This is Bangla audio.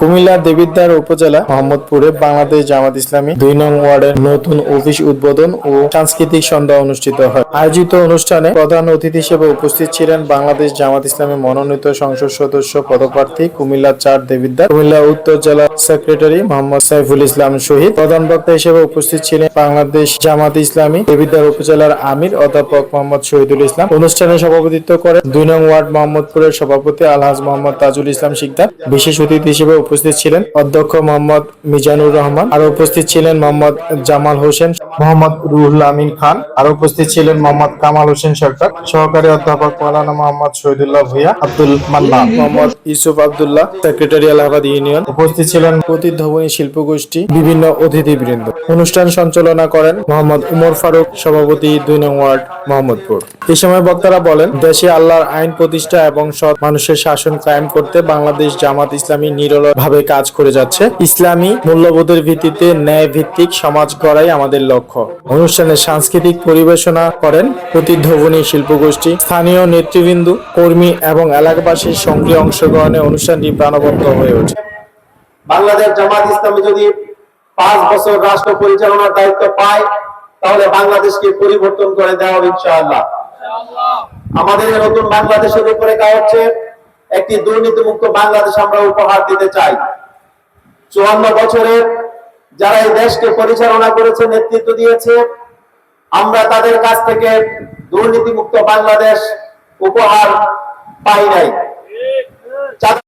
কুমিল্লা দেবিদ্বার উপজেলা মোহাম্মদপুরে বাংলাদেশ জামাত ইসলামী দুই নং ওয়ার্ডের নতুন অফিস উদ্বোধন ও সাংস্কৃতিক সন্ধ্যা অনুষ্ঠিত হয়। আয়োজিত অনুষ্ঠানে প্রধান অতিথি হিসেবে উপস্থিত ছিলেন বাংলাদেশ জামাত ইসলামী মনোনীত সংসদ সদস্য পদপ্রার্থী কুমিল্লা চার দেবিদ্বার, কুমিল্লা উত্তর জেলা সেক্রেটারি মোহাম্মদ সাইফুল ইসলাম শহীদ, প্রধান বক্তা হিসেবে উপস্থিত ছিলেন বাংলাদেশ জামাত ইসলামী দেবিদ্বার উপজেলার আমির অধ্যাপক মোহাম্মদ শহীদুল ইসলাম। অনুষ্ঠানে সভাপতিত্ব করেন দুই নং ওয়ার্ড মোহাম্মদপুরের সভাপতি আলহাজ মোহাম্মদ তাজুল ইসলাম শিকদার। বিশেষ অতিথি হিসেবে উপস্থিত ছিলেন অধ্যক্ষ মোহাম্মদ মিজানুর রহমান আর উপস্থিত ছিলেন মোহাম্মদ জামাল হোসেন মোহাম্মদ রুহুল আমিন খান আর উপস্থিত ছিলেন মোহাম্মদ কামাল হোসেন সরকার সহকারী অধ্যাপক মৌলানা মোহাম্মদ শহীদুল্লাহ ভুইয়া আব্দুল মান্না মোহাম্মদ ইউসুফ আব্দুল্লাহ সেক্রেটারি এলাহাবাদ ইউনিয়ন উপস্থিত ছিলেন প্রতিধ্বনি শিল্প গোষ্ঠী বিভিন্ন অতিথিবৃন্দ। অনুষ্ঠান সঞ্চালনা করেন মোহাম্মদ উমর ফারুক সভাপতি দুই নং ওয়ার্ড মোহাম্মদপুর। এ সময় বক্তারা বলেন দেশে আল্লাহর আইন প্রতিষ্ঠা এবং সৎ মানুষের শাসন কায়েম করতে বাংলাদেশ জামাত ইসলামী নিরলভাবে কাজ করে যাচ্ছে। ইসলামী মূল্যবোধের ভিত্তিতে ন্যায় ভিত্তিক সমাজ গড়াই আমাদের লক্ষ্য। অনুষ্ঠানে সাংস্কৃতিক পরিবেশনা করেন প্রতিধ্বনি শিল্পগোষ্ঠী, স্থানীয় নেতৃবৃন্দ, কর্মী এবং এলাকাবাসীর সক্রিয় অংশগ্রহণে অনুষ্ঠানটি প্রাণবন্ত হয়ে ওঠে। বাংলাদেশ জামাত ইসলামী যদি পাঁচ বছর রাষ্ট্র পরিচালনার দায়িত্ব পায়, তাহলে বাংলাদেশকে পরিবর্তন করে দেওয়া ইনশাআল্লাহ। আমাদের নতুন বাংলাদেশের উপরে কাজ হচ্ছে একটি দুর্নীতিমুক্ত বাংলাদেশ আমরা উপহার দিতে চাই। চুয়ান্ন বছরের যারা এই দেশকে পরিচালনা করেছে, নেতৃত্ব দিয়েছে, আমরা তাদের কাছ থেকে দুর্নীতিমুক্ত বাংলাদেশ উপহার পাই নাই।